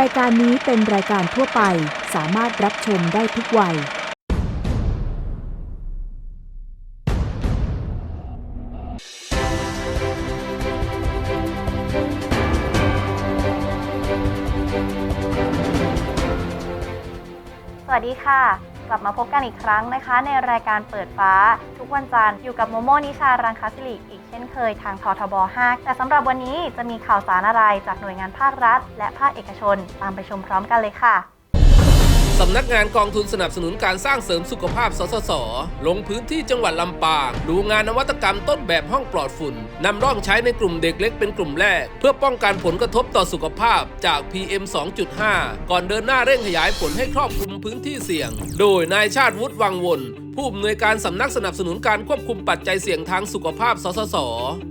รายการนี้เป็นรายการทั่วไป สามารถรับชมได้ทุกวัย สวัสดีค่ะ กลับมาพบกันอีกครั้งนะคะ ในรายการเปิดฟ้า ทุกวันจันทร์อยู่กับโมโมนิชารังคาสิริอีก ช่นเคยทางททบ 5 แต่สำหรับวันนี้จะมีข่าวสารอะไรจากหน่วยงานภาครัฐ และภาคเอกชน ตามไปชมพร้อมกันเลยค่ะสำนักงานกองทุนสนับสนุนการสร้างเสริมสุขภาพ สสส ลงพื้นที่จังหวัดลำปาง ดูงานนวัตกรรมต้นแบบห้องปลอดฝุ่น นำร่องใช้ในกลุ่มเด็กเล็กเป็นกลุ่มแรก เพื่อป้องกันผลกระทบต่อสุขภาพจาก PM 2.5 ก่อนเดินหน้าเร่งขยายผลให้ครอบคลุมพื้นที่เสี่ยง โดยนายชาติวุฒิวังวน ผู้อำนวยการสำนักสนับสนุนการควบคุมปัจจัยเสี่ยงทางสุขภาพ สสส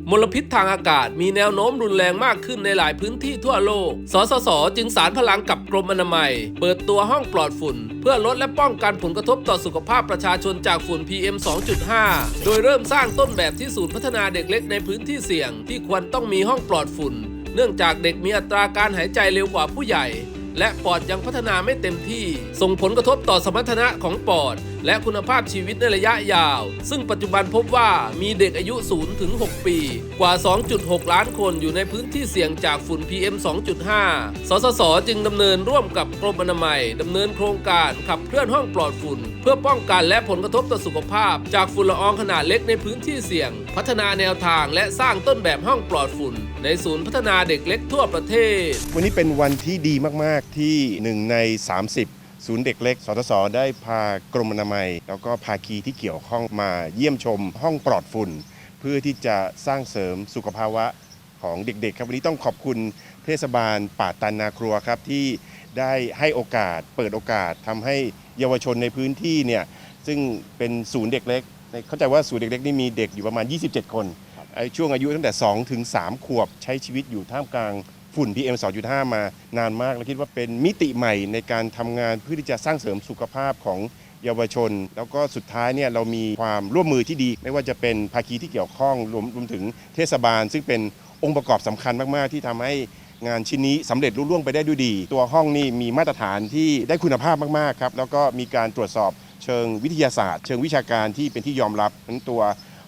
มลพิษทางอากาศ มีแนวโน้มรุนแรงมากขึ้นในหลายพื้นที่ทั่วโลก สสส จึงสารพลังกับกรมอนามัย เปิดตัวห้องปลอดฝุ่น เพื่อลดและป้องกันผลกระทบต่อสุขภาพประชาชนจากฝุ่น PM 2.5 โดยเริ่มสร้างต้นแบบที่ศูนย์พัฒนาเด็กเล็กในพื้นที่เสี่ยง ที่ควรต้องมีห้องปลอดฝุ่น เนื่องจากเด็กมีอัตราการหายใจเร็วกว่าผู้ใหญ่ และปอดยังพัฒนาไม่เต็มที่ ส่งผลกระทบต่อสมรรถนะของปอด และคุณภาพชีวิตในระยะยาว ซึ่งปัจจุบันพบว่ามีเด็กอายุ 0 ถึง 6 ปี กว่า 2.6 ล้านคนอยู่ในพื้นที่เสี่ยงจากฝุ่น PM 2.5 สสส จึงดำเนินร่วมกับกรมอนามัยดำเนินโครงการขับเคลื่อนห้องปลอดฝุ่น เพื่อป้องกันและผลกระทบต่อสุขภาพ จากฝุ่นละอองขนาดเล็กในพื้นที่เสี่ยง พัฒนาแนวทางและสร้างต้นแบบห้องปลอดฝุ่น ในศูนย์พัฒนาเด็กเล็กทั่วประเทศ วันนี้เป็นวันที่ดีมาก ๆ ที่หนึ่งใน 30ศูนย์เด็กเล็ก สทศได้พากรมอนามัย แล้วก็ภาคีที่เกี่ยวข้องมาเยี่ยมชมห้องปลอดฝุ่น เพื่อที่จะสร้างเสริมสุขภาวะของเด็กๆ ครับวันนี้ต้องขอบคุณเทศบาลป่าตันนาครัวครับ ที่ได้ให้โอกาส เปิดโอกาสทำให้เยาวชนในพื้นที่เนี่ยซึ่งเป็นศูนย์เด็กเล็กในเข้าใจว่าศูนย์เด็กเล็กนี่มีเด็กอยู่ประมาณ 27 คน ช่วงอายุตั้งแต่ 2 ถึง 3 ขวบใช้ชีวิตอยู่ท่ามกลางฝุ่น PM 2.5 มานานมาก และคิดว่าเป็นมิติใหม่ในการทำงานเพื่อที่จะสร้างเสริมสุขภาพของเยาวชน แล้วก็สุดท้ายเนี่ยเรามีความร่วมมือที่ดี ไม่ว่าจะเป็นภาคีที่เกี่ยวข้องรวมรวมถึงเทศบาล ซึ่งเป็นองค์ประกอบสำคัญมาก ๆ ที่ทำให้งานชิ้นนี้สำเร็จรุ่ล่วงไปได้ด้วยดี ตัวห้องนี่มีมาตรฐานที่ได้คุณภาพมาก ๆ ครับ แล้วก็มีการตรวจสอบเชิงวิทยาศาสตร์ เชิงวิชาการที่เป็นที่ยอมรับทั้งตัว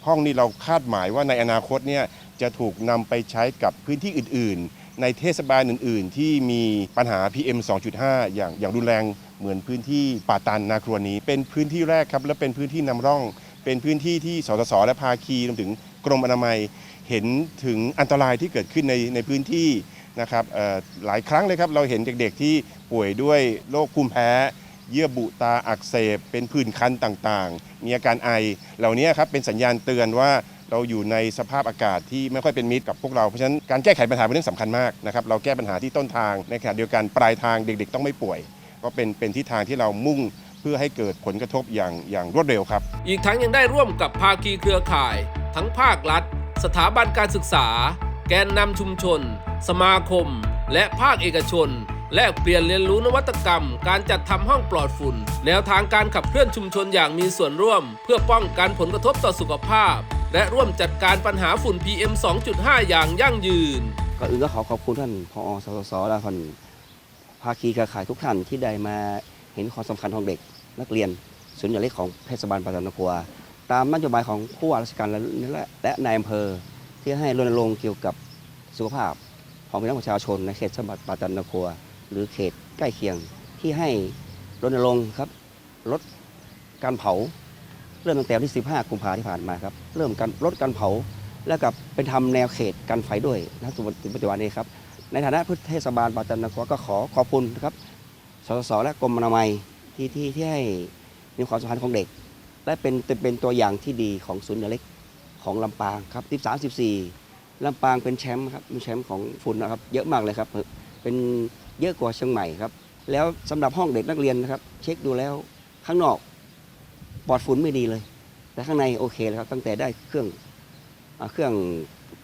ห้องนี้เราคาดหมายว่าในอนาคตเนี่ยจะถูกนำไปใช้กับพื้นที่อื่น ๆ ในเทศบาลอื่น ๆ ที่มีปัญหา PM 2.5 อย่างอย่างรุนแรงเหมือนพื้นที่ป่าตันนาครวนี้ เป็นพื้นที่แรกครับและเป็นพื้นที่นำร่อง เป็นพื้นที่ที่สสสและภาคีรวมถึงกรมอนามัยเห็นถึงอันตรายที่เกิดขึ้นในในพื้นที่นะครับหลายครั้งเลยครับเราเห็นเด็กๆที่ป่วยด้วยโรคภูมิแพ้ เยื่อบุตาอักเสบ เป็นผื่นคันต่างๆ มีอาการไอ เหล่านี้ครับเป็นสัญญาณเตือนว่าเราอยู่ในสภาพอากาศที่ไม่ค่อยเป็นมิตรกับพวกเรา เพราะฉะนั้นการแก้ไขปัญหาเป็นเรื่องสำคัญมากนะครับเราแก้ปัญหาที่ต้นทางในขณะเดียวกันปลายทางเด็กๆ ต้องไม่ป่วย ก็เป็นเป็นทิศทางที่เรามุ่งเพื่อให้เกิดผลกระทบอย่างอย่างรวดเร็วครับ อีกทั้งยังได้ร่วมกับภาคีเครือข่าย ทั้งภาครัฐ สถาบันการศึกษา แกนนำชุมชน สมาคม และภาคเอกชน แลกเปลี่ยนเรียนรู้นวัตกรรม การจัดทำห้องปลอดฝุ่น แนวทางการขับเคลื่อนชุมชนอย่างมีส่วนร่วม เพื่อป้องกันผลกระทบต่อสุขภาพ และร่วมจัดการปัญหาฝุ่น PM 2.5 อย่างยั่งยืนก่อนอื่นก็ขอขอบคุณท่านพอสสสและท่านภาคีเครือข่ายทุกท่านที่ได้มาเห็นความสำคัญของเด็กนักเรียนศูนย์ใหญ่เล็กของเทศบาลปัตตานีครัว ตามนโยบายของผู้ว่าราชการและและนายอำเภอ ที่ให้รณรงค์เกี่ยวกับสุขภาพของพี่น้องประชาชนในเขตจังหวัดปัตตานีครัว หรือเขตใกล้เคียงที่ให้รณรงค์ครับลดการเผา เริ่มตั้งแต่วันที่ 15 กุมภาที่ผ่านมาครับเริ่มการลดการเผา แล้วกับเป็นทำแนวเขตกันไฟด้วยนะถึงปัจจุบันนี้ครับในฐานะผู้เทศบาลปัตตานีก็ขอขอบคุณนะครับสสและกรมอนามัยที่ที่ที่ให้มีความสำคัญของเด็ก และเป็นเป็นตัวอย่างที่ดีของศูนย์เล็กของลำปางครับ13 14ลำปางเป็นแชมป์ครับมีแชมป์ของฝุ่นนะครับ เยอะมากเลยครับ เป็น เยอะกว่าเชียงใหม่ครับ แล้วสำหรับห้องเด็กนักเรียนนะครับ เช็คดูแล้วข้างนอกปลอดฝุ่นไม่ดีเลย แต่ข้างในโอเคแล้วครับ ตั้งแต่ได้เครื่องอเครื่อง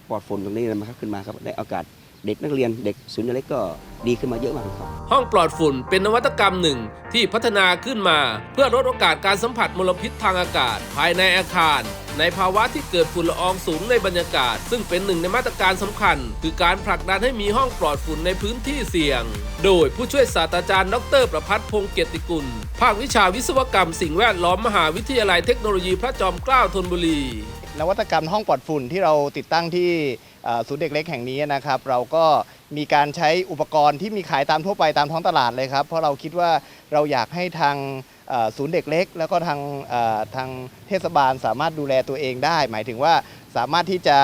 ปลอดฝุ่นตรงนี้มาครับขึ้นมาครับได้อากาศ เด็กนักเรียนเด็กศูนย์เล็กก็ดีขึ้นมาเยอะมากครับ ห้องปลอดฝุ่นเป็นนวัตกรรมหนึ่งที่พัฒนาขึ้นมา เพื่อลดโอกาสการสัมผัสมลพิษทางอากาศ ภายในอาคาร ในภาวะที่เกิดฝุ่นละอองสูงในบรรยากาศ ซึ่งเป็นหนึ่งในมาตรการสำคัญ คือการผลักดันให้มีห้องปลอดฝุ่นในพื้นที่เสี่ยง โดยผู้ช่วยศาสตราจารย์ดร ประพัฒน์พงษ์เกียรติกุล ภาควิชาวิศวกรรมสิ่งแวดล้อมมหาวิทยาลัยเทคโนโลยีพระจอมเกล้าธนบุรี นวัตกรรมห้องปลอดฝุ่นที่เราติดตั้งที่ศูนย์เด็กเล็กแห่งนี้นะครับ เราก็มีการใช้อุปกรณ์ที่มีขายตามทั่วไปตามท้องตลาดเลยครับ เพราะเราคิดว่าเราอยากให้ทางศูนย์เด็กเล็ก แล้วก็ทางทางเทศบาลสามารถดูแลตัวเองได้ หมายถึงว่าสามารถที่จะ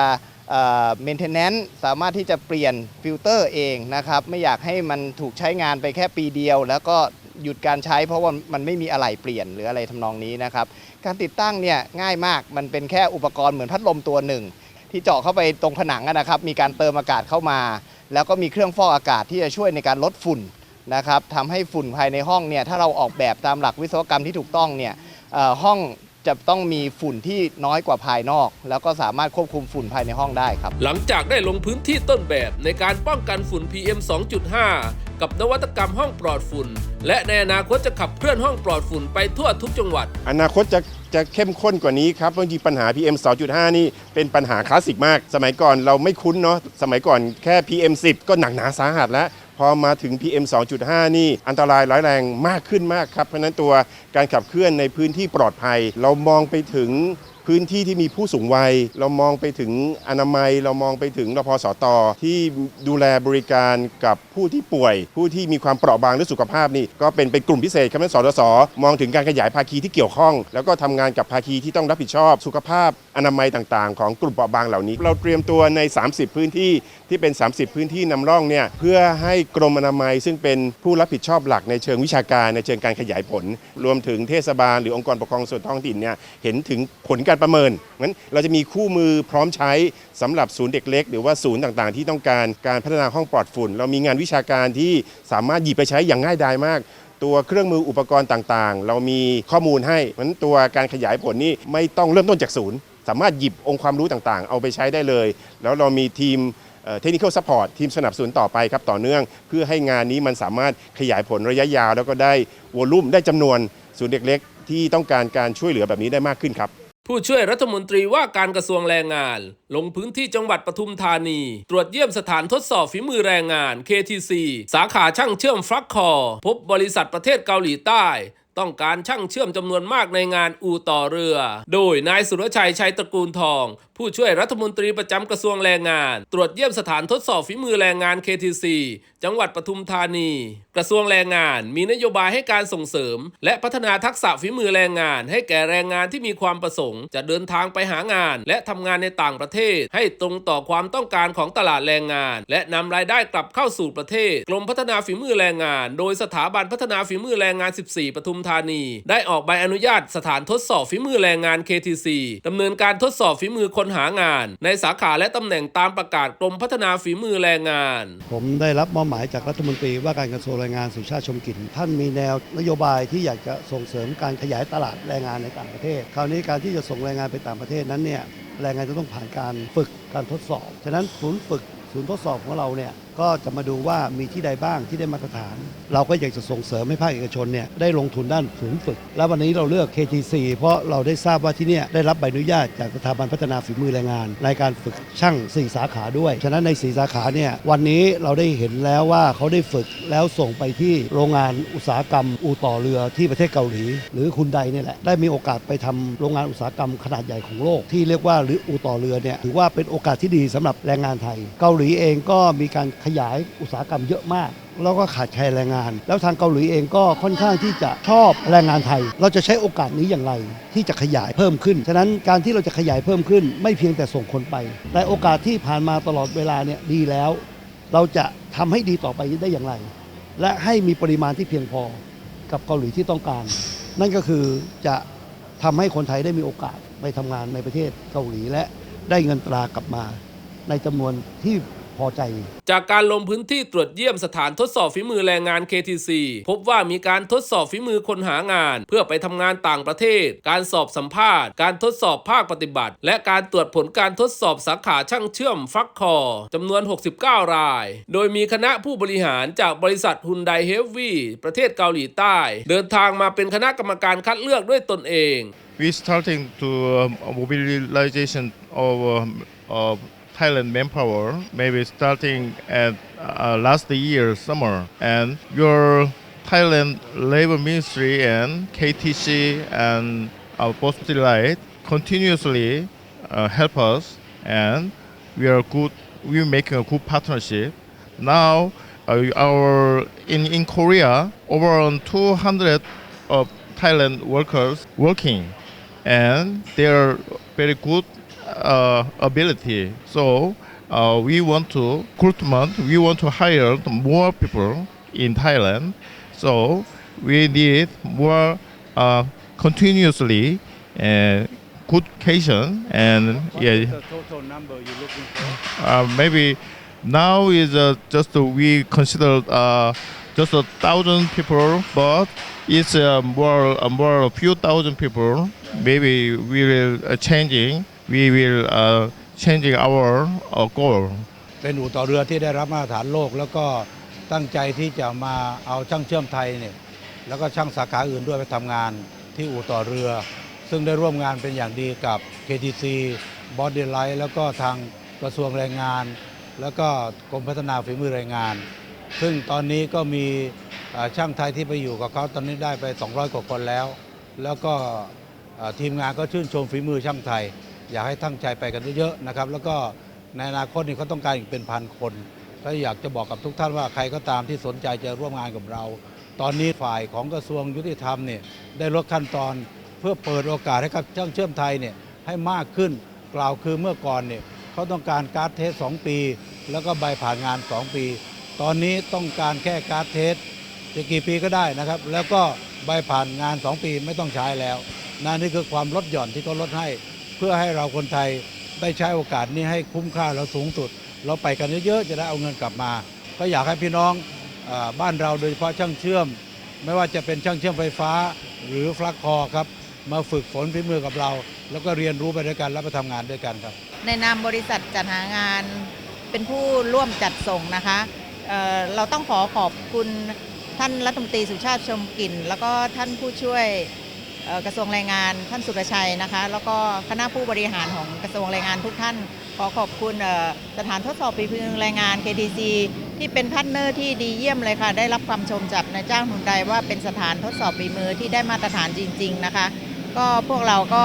เมนเทนแนนซ์สามารถที่จะเปลี่ยนฟิลเตอร์เองนะครับ ไม่อยากให้มันถูกใช้งานไปแค่ปีเดียว แล้วก็ หยุดการใช้เพราะว่ามันไม่มีอะไรเปลี่ยนหรืออะไรทำนองนี้นะครับการติดตั้งเนี่ยง่ายมากมันเป็นแค่อุปกรณ์เหมือนพัดลมตัวหนึ่ง ที่เจาะเข้าไปตรงผนังนะครับ มีการเติมอากาศเข้ามา แล้วก็มีเครื่องฟอกอากาศที่จะช่วยในการลดฝุ่นนะครับทำให้ฝุ่นภายในห้องเนี่ยถ้าเราออกแบบตามหลักวิศวกรรมที่ถูกต้องเนี่ยห้องจะต้องมีฝุ่นที่น้อยกว่าภายนอก แล้วก็สามารถควบคุมฝุ่นภายในห้องได้ครับ หลังจากได้ลงพื้นที่ต้นแบบในการป้องกันฝุ่น PM 2.5 กับนวัตกรรมห้องปลอดฝุ่น และในอนาคตจะขับเคลื่อนห้องปลอดฝุ่นไปทั่วทุกจังหวัด อนาคตจะจะเข้มข้นกว่านี้ครับบางทีปัญหา PM 2.5 นี่เป็นปัญหาคลาสสิกมาก สมัยก่อนเราไม่คุ้นเนาะสมัยก่อนแค่ PM 10 ก็หนักหนาสาหัสแล้วพอมาถึง PM 2.5 นี่อันตรายร้ายแรงมากขึ้นมากครับ เพราะฉะนั้นตัวการขับเคลื่อนในพื้นที่ปลอดภัย เรามองไปถึง พื้นที่ที่มีผู้สูงวัย เรามองไปถึงอนามัย เรามองไปถึงรพสตที่ดูแลบริการกับผู้ที่ป่วย ผู้ที่มีความเปราะบางหรือสุขภาพนี่ก็เป็นเป็นกลุ่มพิเศษครับนั้นสดสมองถึงการขยายภาคีที่เกี่ยวข้อง แล้วก็ทำงานกับภาคีที่ต้องรับผิดชอบ สุขภาพอนามัยต่างๆ ของกลุ่มเปราะบางเหล่านี้ เราเตรียมตัวใน 30 พื้นที่ที่เป็น 30 พื้นที่นำร่องเนี่ยเพื่อให้กรมอนามัย ซึ่งเป็นผู้รับผิดชอบหลักในเชิงวิชาการในเชิงการขยายผล รวมถึงเทศบาลหรือองค์กรปกครองส่วนท้องถิ่นเนี่ยเห็นถึงผลการประเมินงั้นเราจะมีคู่มือพร้อมใช้สำหรับศูนย์เด็กเล็ก หรือว่าศูนย์ต่างๆ ที่ต้องการการพัฒนาห้องปลอดฝุ่น เรามีงานวิชาการที่สามารถหยิบไปใช้อย่างง่ายดายมากตัวเครื่องมืออุปกรณ์ต่างๆ เรามีข้อมูลให้เพราะฉะนั้นตัวการขยายผลนี่ไม่ต้องเริ่มต้นจากศูนย์ สามารถหยิบองค์ความรู้ต่างๆ เอาไปใช้ได้เลย แล้วเรามีทีม เทคนิคอลซัพพอร์ตทีมสนับสนุนต่อไปครับต่อเนื่อง เพื่อให้งานนี้มันสามารถขยายผลระยะยาว แล้วก็ได้วอลุ่มได้จำนวนศูนย์เด็กเล็ก ที่ต้องการการช่วยเหลือแบบนี้ได้มากขึ้นครับผู้ช่วยรัฐมนตรีว่าการกระทรวงแรงงาน ลงพื้นที่จังหวัดปทุมธานี ตรวจเยี่ยมสถานทดสอบฝีมือแรงงาน KTC สาขาช่างเชื่อมฟลักคอ พบบริษัทประเทศเกาหลีใต้ ต้องการช่างเชื่อมจำนวนมากในงานอู่ต่อเรือ โดยนายสุรชัยชัยตระกูลทอง ผู้ช่วยรัฐมนตรีประจำกระทรวงแรงงาน ตรวจเยี่ยมสถานทดสอบฝีมือแรงงาน KTC จังหวัดปทุมธานี กระทรวงแรงงานมีนโยบายให้การส่งเสริม และพัฒนาทักษะฝีมือแรงงาน ให้แก่แรงงานที่มีความประสงค์ จะเดินทางไปหางาน และทำงานในต่างประเทศ ให้ตรงต่อความต้องการของตลาดแรงงาน และนำรายได้กลับเข้าสู่ประเทศ กรมพัฒนาฝีมือแรงงาน โดยสถาบันพัฒนาฝีมือแรงงาน 14 ปทุมธานี ได้ออกใบอนุญาตสถานทดสอบฝีมือแรงงาน KTC ดำเนินการทดสอบฝีมือคนหางาน ในสาขาและตำแหน่งตามประกาศกรมพัฒนาฝีมือแรงงาน ผมได้รับมอบหมายจากรัฐมนตรีว่าการกระทรวงแรงงานสุชาติชมกลิ่น ท่านมีแนวนโยบายที่อยากจะส่งเสริมการขยายตลาดแรงงานในต่างประเทศ คราวนี้การที่จะส่งแรงงานไปต่างประเทศนั้นเนี่ยแรงงานจะต้องผ่านการฝึกการทดสอบ ฉะนั้นศูนย์ฝึกศูนย์ทดสอบของเราเนี่ย ก็จะมาดูว่ามีที่ใดบ้างที่ได้มาตรฐาน เราก็อยากจะส่งเสริมให้ภาคเอกชนเนี่ยได้ลงทุนด้านศูนย์ฝึก และวันนี้เราเลือก KTC เพราะเราได้ทราบว่าที่เนี่ยได้รับใบอนุญาตจากสถาบันพัฒนาฝีมือแรงงาน ในการฝึกช่าง 4 สาขาด้วย ฉะนั้นใน 4 สาขาเนี่ยวันนี้เราได้เห็นแล้วว่าเขาได้ฝึกแล้วส่งไปที่โรงงานอุตสาหกรรม อู่ต่อเรือที่ประเทศเกาหลี หรือคุณใดเนี่ยแหละได้มีโอกาสไปทำโรงงานอุตสาหกรรมขนาดใหญ่ของโลก ที่เรียกว่าหรืออู่ต่อเรือเนี่ยถือว่าเป็นโอกาสที่ดีสำหรับแรงงานไทย เกาหลีเองก็มีการขยายอุตสาหกรรมเยอะมาก แล้วก็ขาดแคลนแรงงาน แล้วทางเกาหลีเองก็ค่อนข้างที่จะชอบแรงงานไทย เราจะใช้โอกาสนี้อย่างไร ที่จะขยายเพิ่มขึ้น ฉะนั้นการที่เราจะขยายเพิ่มขึ้น ไม่เพียงแต่ส่งคนไป แต่โอกาสที่ผ่านมาตลอดเวลาเนี่ยดีแล้ว เราจะทำให้ดีต่อไปได้อย่างไร และให้มีปริมาณที่เพียงพอกับเกาหลีที่ต้องการ นั่นก็คือจะทำให้คนไทยได้มีโอกาสไปทำงานในประเทศเกาหลีและได้เงินตรากลับมา ในจำนวนที่ พอใจ จากการลงพื้นที่ตรวจเยี่ยมสถานทดสอบฝีมือแรงงาน KTC พบว่ามีการทดสอบฝีมือคนหางาน เพื่อไปทำงานต่างประเทศ การสอบสัมภาษณ์ การทดสอบภาคปฏิบัติ และการตรวจผลการทดสอบสาขาช่างเชื่อมฟักคอร์จำนวน 69 ราย โดยมีคณะผู้บริหารจากบริษัทฮุนไดเฮฟวี่ประเทศเกาหลีใต้ เดินทางมาเป็นคณะกรรมการคัดเลือกด้วยตนเอง we starting to um, mobilization of um, Thailand manpower, maybe starting at uh, last year summer, and your Thailand Labor Ministry and KTC and our Post Light continuously uh, help us, and we are good. We're making a good partnership. Now, uh, our in in Korea, over 200 of Thailand workers working, and they are very good uh, ability. So uh, we want to recruitment. We want to hire more people in Thailand. So we need more uh, continuously uh, good education and yeah. total number you looking for Uh, maybe now is uh, just we consider uh, just a thousand people, but it's more more a few thousand people. Maybe we will uh, changing. We will uh, changing our uh, goal. เป็นอู่ต่อเรือที่ได้รับมาตรฐานโลก แล้วก็ตั้งใจที่จะมาเอาช่างเชื่อมไทยเนี่ยแล้วก็ช่างสาขาอื่นด้วยไปทำงานที่อู่ต่อเรือ ซึ่งได้ร่วมงานเป็นอย่างดีกับ KTC b o d y l i g h t แล้วก็ทางกระทรวงแรงงาน แล้วก็กรมพัฒนาฝีมือแรงงาน ซึ่งตอนนี้ก็มีช่างไทยที่ไปอยู่กับเขาตอนนี้ได้ไป 200 กว่าคนแล้ว แล้วก็ทีมงานก็ชื่นชมฝีมือช่างไทย อยากให้ตั้งใจไปกันเยอะๆนะครับ แล้วก็ในอนาคตนี่เขาต้องการอีกเป็นพันคนก็อยากจะบอกกับทุกท่านว่าใครก็ตามที่สนใจจะร่วมงานกับเรา ตอนนี้ฝ่ายของกระทรวงยุติธรรมเนี่ยได้ลดขั้นตอนเพื่อเปิดโอกาสให้กับช่างเชื่อมไทยเนี่ยให้มากขึ้นกล่าวคือเมื่อก่อนเนี่ยเขาต้องการการ์ดเทส2ปี แล้วก็ใบผ่านงาน 2 ปี ตอนนี้ต้องการแค่การ์ดเทสจะกี่ปีก็ได้นะครับ แล้วก็ใบผ่านงาน 2 ปีไม่ต้องใช้แล้วนั่นนี่คือความลดหย่อนที่เขาลดให้ เพื่อให้เราคนไทยได้ใช้โอกาสนี้ให้คุ้มค่าและสูงสุด เราไปกันเยอะๆจะได้เอาเงินกลับมา ก็อยากให้พี่น้องอบ้านเราโดยเฉพาะช่างเชื่อม ไม่ว่าจะเป็นช่างเชื่อมไฟฟ้า หรือฟลักคอครับมาฝึกฝนฝีมือกับเรา แล้วก็เรียนรู้ไปด้วยกันแล้วไปทำงานด้วยกันครับ ในนามบริษัทจัดหางานเป็นผู้ร่วมจัดส่งนะคะเเราต้องขอขอบคุณท่านรัฐมนตรีสุชาติชมกลิ่น แล้วก็ท่านผู้ช่วย กระทรวงแรงงานท่านสุรชัยนะคะ แล้วก็คณะผู้บริหารของกระทรวงแรงงานทุกท่าน ขอขอบคุณสถานทดสอบฝีมือแรงงาน KTC ที่เป็นพาร์ทเนอร์ที่ดีเยี่ยมเลยค่ะ ได้รับความชมจากนายจ้างหุนใดว่าเป็นสถานทดสอบฝีมือที่ได้มาตรฐานจริง ๆนะคะ ก็พวกเราก็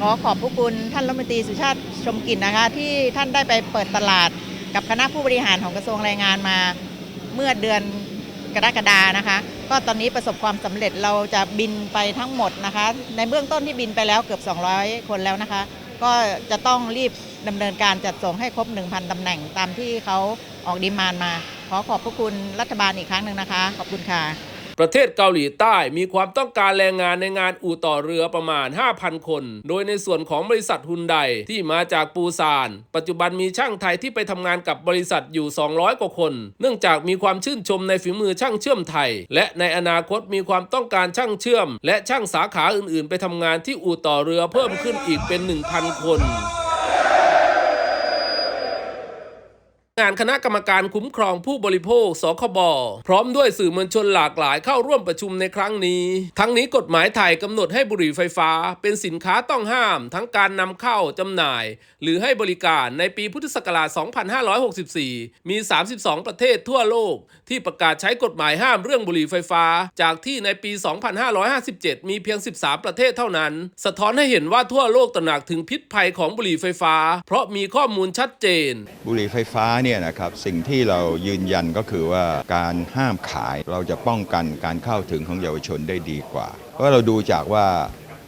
ขอขอบพระคุณท่านรัฐมนตรีสุชาติชมกินนะคะ ที่ท่านได้ไปเปิดตลาดกับคณะผู้บริหารของกระทรวงแรงงานมาเมื่อเดือน กรกฎานะคะ ก็ตอนนี้ประสบความสำเร็จเราจะบินไปทั้งหมดนะคะ ในเบื้องต้นที่บินไปแล้วเกือบ 200 คนแล้วนะคะ ก็จะต้องรีบดำเนินการจัดส่งให้ครบ 1,000ตำแหน่งตามที่เขาออกดีมานมา ขอขอบพระคุณรัฐบาลอีกครั้งหนึ่งนะคะ ขอบคุณค่ะ ประเทศเกาหลีใต้มีความต้องการแรงงานในงานอู่ต่อเรือประมาณ 5,000 คน โดยในส่วนของบริษัทฮุนไดที่มาจากปูซาน ปัจจุบันมีช่างไทยที่ไปทำงานกับบริษัทอยู่ 200 กว่าคน เนื่องจากมีความชื่นชมในฝีมือช่างเชื่อมไทย และในอนาคตมีความต้องการช่างเชื่อม และช่างสาขาอื่นๆ ไปทำงานที่อู่ต่อเรือเพิ่มขึ้นอีกเป็น 1,000 คน งานคณะกรรมการคุ้มครองผู้บริโภค สคบ พร้อมด้วยสื่อมวลชนหลากหลายเข้าร่วมประชุมในครั้งนี้ ทั้งนี้กฎหมายไทยกำหนดให้บุหรี่ไฟฟ้า เป็นสินค้าต้องห้าม ทั้งการนำเข้าจำหน่าย หรือให้บริการในปีพุทธศักราช 2564 มี 32 ประเทศทั่วโลก ที่ประกาศใช้กฎหมายห้ามเรื่องบุหรี่ไฟฟ้า จากที่ในปี 2557 มีเพียง 13 ประเทศเท่านั้น สะท้อนให้เห็นว่าทั่วโลกตระหนักถึงพิษภัยของบุหรี่ไฟฟ้า เพราะมีข้อมูลชัดเจน บุหรี่ไฟฟ้าเนี่ยนะครับสิ่งที่เรายืนยันก็คือว่าการห้ามขายเราจะป้องกันการเข้าถึงของเยาวชนได้ดีกว่า เพราะเราดูจากว่า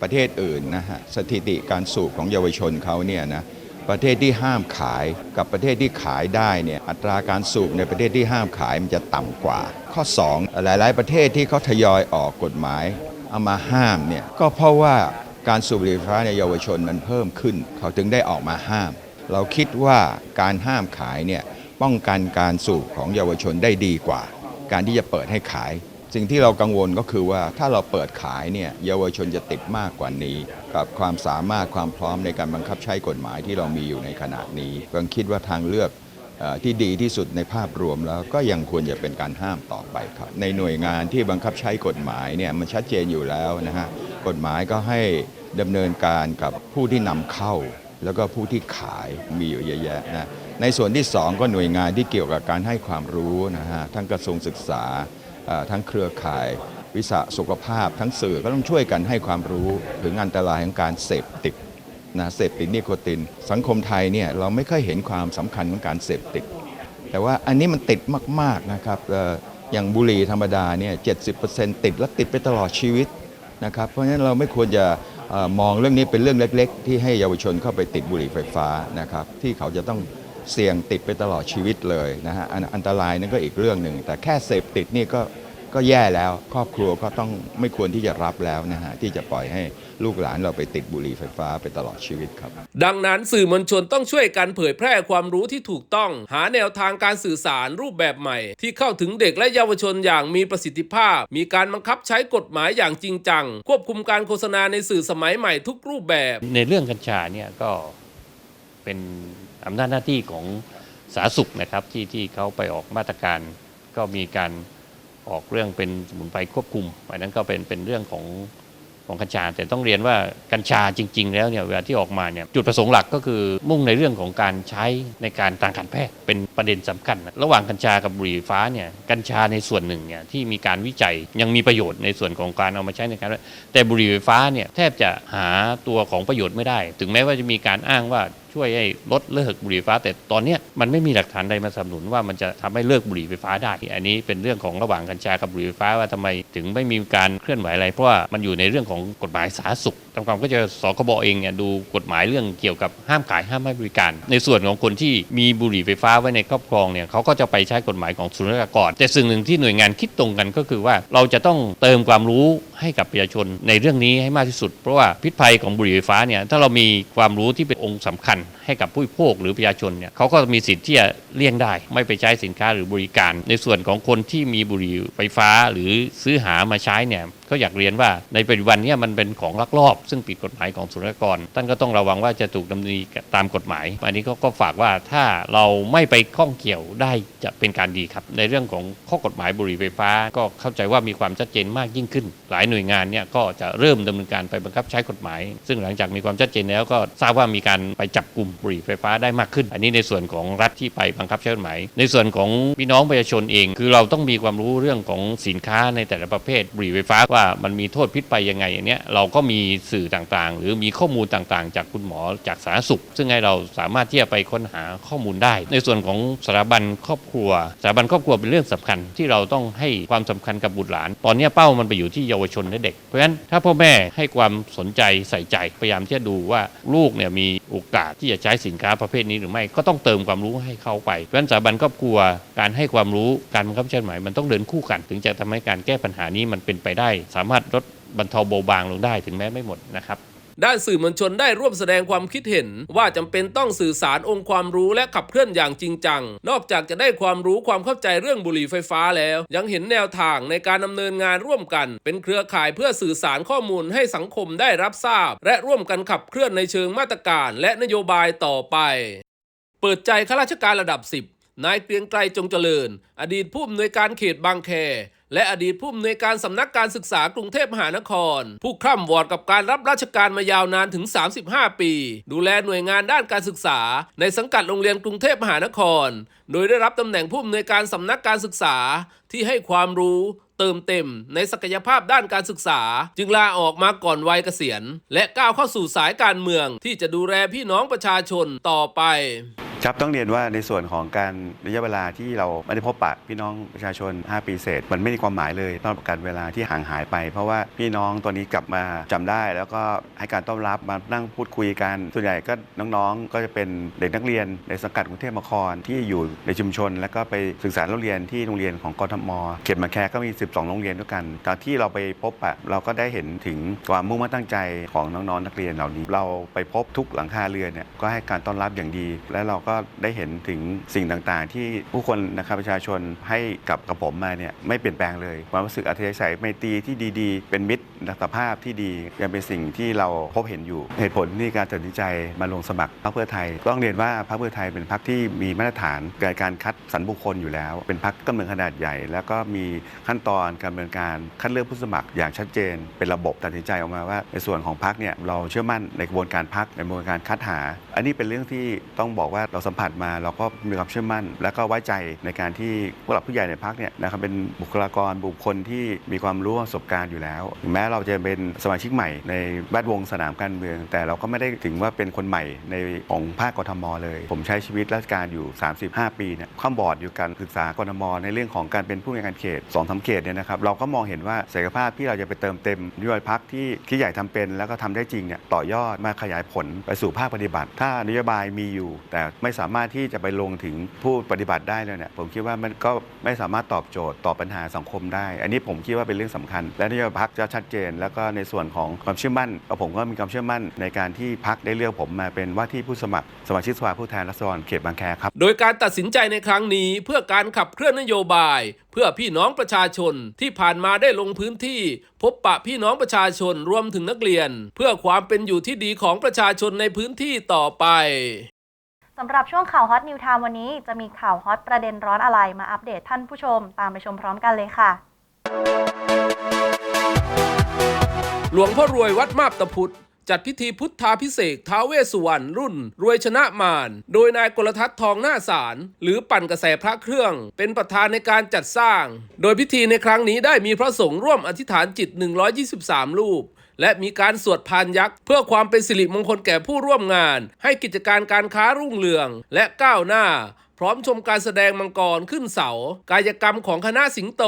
ประเทศอื่นนะฮะสถิติการสูบของเยาวชนเขาเนี่ยนะประเทศที่ห้ามขายกับประเทศที่ขายได้เนี่ยอัตราการสูบในประเทศที่ห้ามขายมันจะต่ำกว่า ข้อ 2 หลาย ๆ ประเทศที่เขาทยอยออกกฎหมายเอามาห้ามเนี่ยก็เพราะว่าการสูบบุหรี่ไฟฟ้าในเยาวชนมันเพิ่มขึ้น เขาถึงได้ออกมาห้าม เราคิดว่าการห้ามขายเนี่ยป้องกันการสูบของเยาวชนได้ดีกว่า การที่จะเปิดให้ขาย สิ่งที่เรากังวลก็คือว่าถ้าเราเปิดขายเนี่ยเยาวชนจะติดมากกว่านี้ กับความสามารถความพร้อมในการบังคับใช้กฎหมายที่เรามีอยู่ในขณะนี้ก็คิดว่าทางเลือกอที่ดีที่สุดในภาพรวมแล้วก็ยังควรจะเป็นการห้ามต่อไปครับ ในหน่วยงานที่บังคับใช้กฎหมายเนี่ยมันชัดเจนอยู่แล้วนะฮะกฎหมายก็ให้ดำเนินการกับผู้ที่นำเข้า แล้วก็ผู้ที่ขายมีอยู่เยอะแยะนะในส่วนที่สองก็หน่วยงานที่เกี่ยวกับการให้ความรู้นะฮะทั้งกระทรวงศึกษาทั้งเครือข่าย วิสาสุขภาพ ทั้งสื่อก็ต้องช่วยกันให้ความรู้ถึงอันตรายของการเสพติดนะเสพติดนิโคติน สังคมไทยเนี่ยเราไม่ค่อยเห็นความสำคัญของการเสพติด แต่ว่าอันนี้มันติดมากๆนะครับอย่างบุหรี่ธรรมดาเนี่ยเจ็ติดแล้วติดไปตลอดชีวิตนะครับเพราะฉะนั้นเราไม่ควรจะ มองเรื่องนี้เป็นเรื่องเล็ก ๆ ที่ให้เยาวชนเข้าไปติดบุหรี่ไฟฟ้านะครับที่เขาจะต้องเสี่ยงติดไปตลอดชีวิตเลยนะฮะอันอันตรายนั่นก็อีกเรื่องหนึ่งแต่แค่เสพติดนี่ก็ ก็แย่แล้วครอบครัวก็ต้องไม่ควรที่จะรับแล้วนะฮะที่จะปล่อยให้ลูกหลานเราไปติดบุหรี่ไฟฟ้าไปตลอดชีวิตครับ ดังนั้นสื่อมวลชนต้องช่วยกันเผยแพร่ความรู้ที่ถูกต้อง หาแนวทางการสื่อสารรูปแบบใหม่ ที่เข้าถึงเด็กและเยาวชนอย่างมีประสิทธิภาพ มีการบังคับใช้กฎหมายอย่างจริงจัง ควบคุมการโฆษณาในสื่อสมัยใหม่ทุกรูปแบบ ในเรื่องกัญชาเนี่ยก็เป็นอำนาจหน้าที่ของสาธารณสุขนะครับที่ที่เขาไปออกมาตรการก็มีการ ออกเรื่องเป็นสมุนไพรควบคุมอันนั้นก็เป็นเป็นเรื่องของของกัญชา แต่ต้องเรียนว่ากัญชาจริง ๆ แล้วเนี่ยเวลาที่ออกมาเนี่ยจุดประสงค์หลักก็คือมุ่งในเรื่องของการใช้ในการทางการแพทย์เป็นประเด็นสำคัญ ระหว่างกัญชากับบุหรี่ฟ้าเนี่ยกัญชาในส่วนหนึ่งเนี่ยที่มีการวิจัยยังมีประโยชน์ในส่วนของการเอามาใช้ในการแต่บุหรี่ไฟฟ้าเนี่ยแทบจะหาตัวของประโยชน์ไม่ได้ ถึงแม้ว่าจะมีการอ้างว่า ช่วยให้ลดเลิกบุหรี่ไฟฟ้า แต่ตอนนี้มันไม่มีหลักฐานใดมาสนับสนุนว่ามันจะทำให้เลิกบุหรี่ไฟฟ้าได้ อันนี้เป็นเรื่องของระหว่างกัญชากับบุหรี่ไฟฟ้าว่าทำไมถึงไม่มีการเคลื่อนไหวอะไร เพราะว่ามันอยู่ในเรื่องของกฎหมายสาธารณสุขตามความก็จะสคบเองเนี่ยดูกฎหมายเรื่องเกี่ยวกับห้ามขายห้ามให้บริการ ในส่วนของคนที่มีบุหรี่ไฟฟ้าไว้ในครอบครองเนี่ยเขาก็จะไปใช้กฎหมายของศุลกากรแต่สิ่งหนึ่งที่หน่วยงานคิดตรงกันก็คือว่าเราจะต้องเติมความรู้ให้กับประชาชนในเรื่องนี้ให้มากที่สุด เพราะว่าพิษภัยของบุหรี่ไฟฟ้าเนี่ยถ้าเรามีความรู้ที่เป็นองค์สำคัญ ให้กับผู้บริโภคหรือประชาชนเนี่ยเขาก็มีสิทธิ์ที่จะเลี่ยงได้ ไม่ไปใช้สินค้าหรือบริการ ในส่วนของคนที่มีบุหรี่ไฟฟ้าหรือซื้อหามาใช้เนี่ยก็อยากเรียนว่าในปัจจุบันนี้มันเป็นของลักลอบ ซึ่งผิดกฎหมายของศุลกากร ท่านก็ต้องระวังว่าจะถูกดำเนินตามกฎหมายอันนี้ก็ก็ฝากว่าถ้าเราไม่ไปข้องเกี่ยวได้จะเป็นการดีครับ ในเรื่องของข้อกฎหมายบุหรี่ไฟฟ้า ก็เข้าใจว่ามีความชัดเจนมากยิ่งขึ้น หลายหน่วยงานเนี่ยก็จะเริ่มดำเนินการไปบังคับใช้กฎหมาย ซึ่งหลังจากมีความชัดเจนแล้วก็ทราบว่ามีการไปจับกลุ่มบุหรี่ไฟฟ้าได้มากขึ้น อันนี้ในส่วนของรัฐที่ไปบังคับใช้กฎหมาย ในส่วนของพี่น้องประชาชนเอง คือเราต้องมีความรู้เรื่องของสินค้าในแต่ละประเภทบุหรี่ไฟฟ้าว่ามันมีโทษพิษไปยังไงอย่างเนี้ยเราก็มีสื่อต่างๆ หรือมีข้อมูลต่างๆ จากคุณหมอจากสาธารณสุข ซึ่งให้เราสามารถที่จะไปค้นหาข้อมูลได้ ในส่วนของสถาบันครอบครัวสถาบันครอบครัวเป็นเรื่องสำคัญที่เราต้องให้ความสำคัญกับบุตรหลาน ตอนนี้เป้ามันไปอยู่ที่เยาวชนและเด็ก เพราะฉะนั้นถ้าพ่อแม่ให้ความสนใจใส่ใจพยายามที่จะดูว่าลูกเนี่ยมีโอกาสที่จะใช้สินค้าประเภทนี้หรือไม่ก็ต้องเติมความรู้ให้เขาไปเพราะฉะนั้นสถาบันครอบครัวการให้ความรู้การบังคับใช้หมายมันต้องเดินคู่กัน ถึงจะทำให้การแก้ปัญหานี้มันเป็นไปได้สามารถลดบรรเทาเบาบางลงได้ถึงแม้ไม่หมดนะครับด้านสื่อมวลชนได้ร่วมแสดงความคิดเห็น ว่าจำเป็นต้องสื่อสารองค์ความรู้และขับเคลื่อนอย่างจริงจัง นอกจากจะได้ความรู้ความเข้าใจเรื่องบุหรี่ไฟฟ้าแล้ว ยังเห็นแนวทางในการดำเนินงานร่วมกัน เป็นเครือข่ายเพื่อสื่อสารข้อมูลให้สังคมได้รับทราบ และร่วมกันขับเคลื่อนในเชิงมาตรการและนโยบายต่อไป เปิดใจข้าราชการระดับ 10นายเกรียงไกรจงเจริญ อดีตผู้อำนวยการเขตบางแค และอดีตผู้อำนวยการสำนักการศึกษากรุงเทพมหานคร ผู้คร่ำวอดกับการรับราชการมายาวนานถึง 35 ปี ดูแลหน่วยงานด้านการศึกษา ในสังกัดโรงเรียนกรุงเทพมหานคร โดยได้รับตำแหน่งผู้อำนวยการสำนักการศึกษาที่ให้ความรู้เติมเต็มในศักยภาพด้านการศึกษา จึงลาออกมาก่อนวัยเกษียณ และก้าวเข้าสู่สายการเมืองที่จะดูแลพี่น้องประชาชนต่อไป ครับต้องเรียนว่าในส่วนของการระยะเวลาที่เราไม่ได้พบปะพี่น้องประชาชน 5 ปีเศษ มันไม่มีความหมายเลยสำหรับการเวลาที่ห่างหายไป เพราะว่าพี่น้องตัวนี้กลับมาจำได้ แล้วก็ให้การต้อนรับมานั่งพูดคุยกันส่วนใหญ่ก็น้องๆ ก็จะเป็นเด็กนักเรียนในสังกัดกรุงเทพมหานครที่อยู่ในชุมชน แล้วก็ไปศึกษาโรงเรียนที่โรงเรียนของกทมเขตบางแคก็มี 12 โรงเรียนด้วยกันตอนที่เราไปพบปะเราก็ได้เห็นถึงความมุ่งมั่นตั้งใจของน้องๆนักเรียนเหล่านี้ เราไปพบทุกหลังคาเรือนเนี่ยก็ให้การต้อนรับอย่างดี และเราก็ก็ได้เห็นถึงสิ่งต่างๆ ที่ผู้คนนะครับประชาชนให้กับกับผมมาเนี่ยไม่เปลี่ยนแปลงเลย ความรู้สึกอัธยาศัยไมตรีที่ดี ๆ เป็นมิตร สภาพที่ดียังเป็นสิ่งที่เราพบเห็นอยู่ เหตุผลที่การตัดสินใจมาลงสมัครพรรคเพื่อไทย ต้องเรียนว่าพรรคเพื่อไทยเป็นพรรคที่มีมาตรฐานการคัดสรรบุคคลอยู่แล้ว เป็นพรรคการเมืองขนาดใหญ่ แล้วก็มีขั้นตอนการดำเนินการคัดเลือกผู้สมัครอย่างชัดเจน เป็นระบบตัดสินใจออกมาว่า ในส่วนของพรรคเนี่ยเราเชื่อมั่นในกระบวนการพรรคในกระบวนการคัดหา อันนี้เป็นเรื่องที่ต้องบอกว่าเราสัมผัสมาเราก็มีความเชื่อมั่น และก็ไว้ใจในการที่ผู้หลักผู้ใหญ่ในพรรคเนี่ยนะครับเป็นบุคลากรบุคคลที่มีความรู้ประสบการณ์อยู่แล้วแม้เราจะเป็นสมาชิกใหม่ในแวดวงสนามการเมือง แต่เราก็ไม่ได้ถึงว่าเป็นคนใหม่ในของภาคกทมเลย ผมใช้ชีวิตราชการอยู่ 35 ปีเนี่ยข้ามบอร์ดอยู่การศึกษากทมในเรื่องของการเป็นผู้ในวยการเขต2อสเขตเนี่ยนะครับเราก็มองเห็นว่าศักยภาพที่เราจะไปเติมเต็มนโยบายพักที่ที่ใหญ่ทำเป็น แล้วก็ทำได้จริงเนี่ยต่อยอดมาขยายผลไปสู่ภาคปฏิบัติ ถ้านโยบายมีอยู่ แต่ไม่สามารถที่จะไปลงถึงผู้ปฏิบัติได้เลยเนี่ยผมคิดว่ามันก็ไม่สามารถตอบโจทย์ตอบปัญหาสังคมได้ อันนี้ผมคิดว่าเป็นเรื่องสำคัญ และนโยบายพักจะชัดเจนแล้วก็ในส่วนของความเชื่อมั่นผมก็มีความเชื่อมั่นในการที่พักได้เลือกผมมาเป็นว่าที่ผู้สมัครสมาชิกสภาผู้แทนราษฎรเขตบางแคครับ โดยการตัดสินใจในครั้งนี้เพื่อการขับเคลื่อนนโยบาย เพื่อพี่น้องประชาชนที่ผ่านมาได้ลงพื้นที่ พบปะพี่น้องประชาชนรวมถึงนักเรียน เพื่อความเป็นอยู่ที่ดีของประชาชนในพื้นที่ต่อไปสำหรับช่วงข่าวฮอตนิวไทม์วันนี้จะมีข่าวฮอตประเด็นร้อนอะไรมาอัปเดตท่านผู้ชมตามไปชมพร้อมกันเลยค่ะ หลวงพ่อรวยวัดมาบตะพุธจัดพิธีพุทธาพิเศษท้าเวสสุวรรณรุ่น รวยชนะมารโดยนายกลทัศน์ทองหน้าสาร หรือปั่นกระแสพระเครื่อง เป็นประธานในการจัดสร้าง โดยพิธีในครั้งนี้ได้มีพระสงฆ์ร่วมอธิษฐานจิต 123 รูป และมีการสวดพานยักษ์ เพื่อความเป็นสิริมงคลแก่ผู้ร่วมงาน ให้กิจการการค้ารุ่งเรือง และก้าวหน้า พร้อมชมการแสดงมังกรขึ้นเสา กายกรรมของคณะสิงโต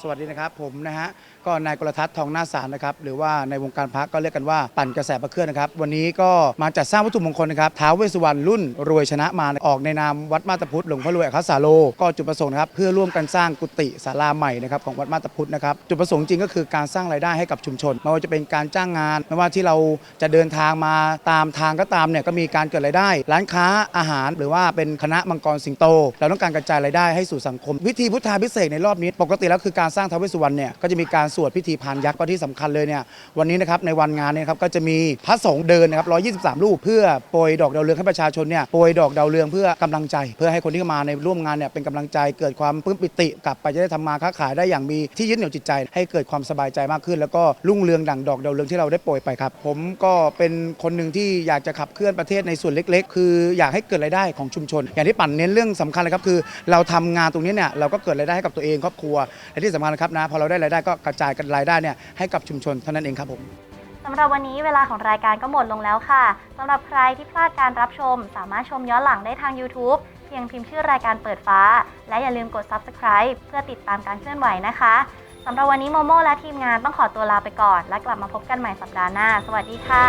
สวัสดีนะครับผมนะฮะ ก็นายกรทัศน์ทองหน้าสารนะครับหรือว่าในวงการพระก็เรียกกันว่าปั่นกระแสประเคลื่อนนะครับ วันนี้ก็มาจัดสร้างวัตถุมงคลนะครับท้าวเวสสุวรรณรุ่นรวยชนะมาออกในนามวัดมาตาพุทธหลวงพ่อรวยอัครสาโล ก็จุดประสงค์นะครับเพื่อร่วมกันสร้างกุฏิศาลาใหม่นะครับของวัดมาตาพุทธนะครับจุดประสงค์จริงก็คือการสร้างรายได้ให้กับชุมชนไม่ว่าจะเป็นการจ้างงาน ไม่ว่าที่เราจะเดินทางมาตามทางก็ตามเนี่ยก็มีการเกิดรายได้ ร้านค้าอาหาร หรือว่าเป็นคณะมังกรสิงโต เราต้องการกระจายรายได้ให้สู่สังคม วิธีพุทธาพิเศษในรอบนี้ ปกติแล้วคือการสร้างท้าวเวสสุวรรณเนี่ยก็จะมีการสวดพิธีพานยักษ์ก็ที่สำคัญเลยเนี่ยวันนี้นะครับในวันงานเนี่ยครับก็จะมีพระสงฆ์เดินนะครับ123 รูป เพื่อโปรยดอกดาวเรืองให้ประชาชนเนี่ยโปรยดอกดาวเรืองเพื่อกำลังใจ เพื่อให้คนที่มาในร่วมงานเนี่ยเป็นกำลังใจเกิดความปลื้มปิติกลับไปจะได้ทำมาค้าขายได้อย่างมีที่ยึดเหนี่ยวจิตใจ ให้เกิดความสบายใจมากขึ้น แล้วก็รุ่งเรืองดั่งดอกดาวเรืองที่เราได้โปรยไปครับ ผมก็เป็นคนหนึ่งที่อยากจะขับเคลื่อนประเทศในส่วนเล็ก ๆ คืออยากให้เกิดรายได้ของชุมชน อย่างที่ปั่นเน้นเรื่องสำคัญเลยครับคือ เราทำงานตรงนี้เนี่ยเราก็เกิดรายได้ให้กับตัวเองครอบครัวและที่สำคัญนะครับนะพอเราได้รายได้ก็กระจายกันรายได้เนี่ยให้กับชุมชนเท่านั้นเองครับผมสำหรับวันนี้เวลาของรายการก็หมดลงแล้วค่ะสำหรับใครที่พลาดการรับชม สามารถชมย้อนหลังได้ทาง YouTube เพียงพิมพ์ชื่อรายการเปิดฟ้า และอย่าลืมกด Subscribe เพื่อติดตามการเคลื่อนไหวนะคะสำหรับวันนี้โมโมและทีมงานต้องขอตัวลาไปก่อน และกลับมาพบกันใหม่สัปดาห์หน้า สวัสดีค่ะ